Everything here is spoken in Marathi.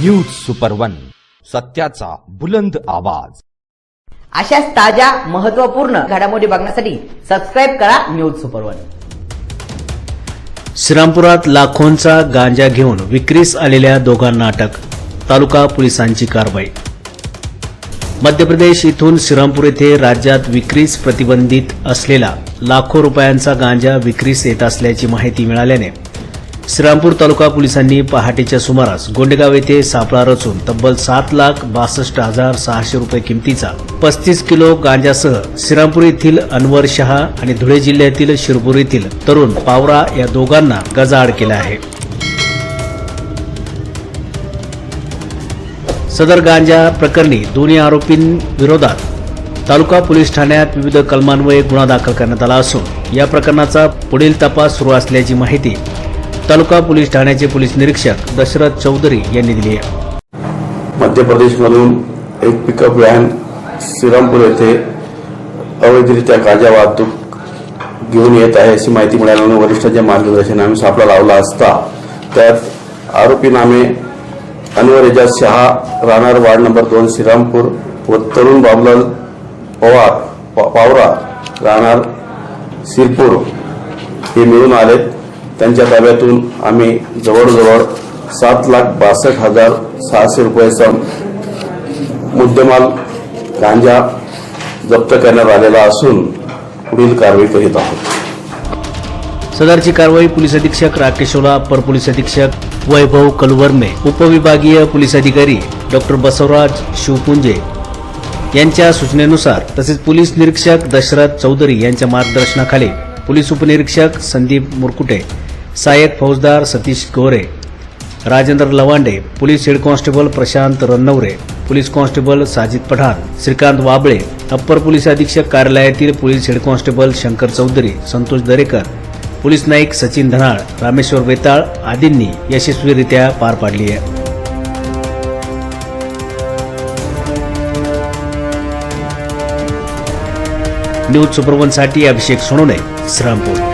न्यूज सुपर वन सत्याचा बुलंद आवाज. अशाच ताज्या महत्त्वपूर्ण घडामोडी बघण्यासाठी सबस्क्राईब करा न्यूज सुपर वन श्रीरामपुरात लाखोंचा गांजा घेऊन विक्रीस आलेल्या दोघांना अटक तालुका पोलिसांची कारवाई. मध्य प्रदेश इथून श्रीरामपूर येथे राज्यात विक्रीस प्रतिबंधित असलेला लाखो रुपयांचा गांजा विक्रीस येत असल्याची माहिती मिळाल्याने श्रीरामपूर तालुका पोलिसांनी पहाटेच्या सुमारास गोंडेगाव येथे सापळा रचून तब्बल सात लाख बासष्ट हजार सहाशे रुपये किमतीचा पस्तीस किलो गांजासह श्रीरामपूर येथील अनवर शहा आणि धुळे जिल्ह्यातील शिरपूर येथील तरुण पावरा या दोघांना गजाआड केला आहे. सदर गांजा प्रकरणी दोन्ही आरोपींविरोधात तालुका पोलीस ठाण्यात विविध कलमान्वये गुन्हा दाखल करण्यात आला असून या प्रकरणाचा पुढील तपास सुरू असल्याची माहिती तालुका पोलीस ठाण्याचे पोलीस निरीक्षक दशरथ चौधरी यांनी दिली आहे. मध्य प्रदेशमधून एक पिकअप व्हॅन श्रीरामपूर येथे अवैधरित्या गांजा वाहतूक घेऊन येत आहे अशी माहिती मिळाल्याने वरिष्ठांच्या मार्गदर्शनाने आम्ही सापळा लावला असता त्यात आरोपी नामे अनवर एजाज शहा राहणार वार्ड नंबर दोन श्रीरामपूर व तरुण बाबुलाल पवार पावरा राहणार शिरपूर हे मिळून आलेत. त्यांच्या ताब्यातून आम्ही जवळजवळ सात लाख बासष्ट हजार सहाशे रुपयाचा मुद्देमाल गांजा जप्त करण्यात आलेला असून पुढील कारवाई करीत आहोत. सदरची कारवाई पोलीस अधीक्षक राकेश ओला पोलीस अधीक्षक वैभव कलवर्मे उपविभागीय पोलीस अधिकारी डॉक्टर बसवराज शिवपुंजे यांच्या सूचनेनुसार तसेच पोलीस निरीक्षक दशरथ चौधरी यांच्या मार्गदर्शनाखाली पोलीस उपनिरीक्षक संदीप मुरकुटे सहाय्यक फौजदार Satish Gore Rajendra Lawande police head constable Prashant Rannaware police constable Sajid Pathan Shrikant Wable upper police अधीक्षक कार्यालयातील police head constable Shankar Chaudhari Santosh Darekar police Naik Sachin Dhanal Rameshwar Vetal आदींनी यशस्वीरित्या पार पाडली आहे. न्यूज सुपरवनसाठी अभिषेक सोनोने श्रामपूर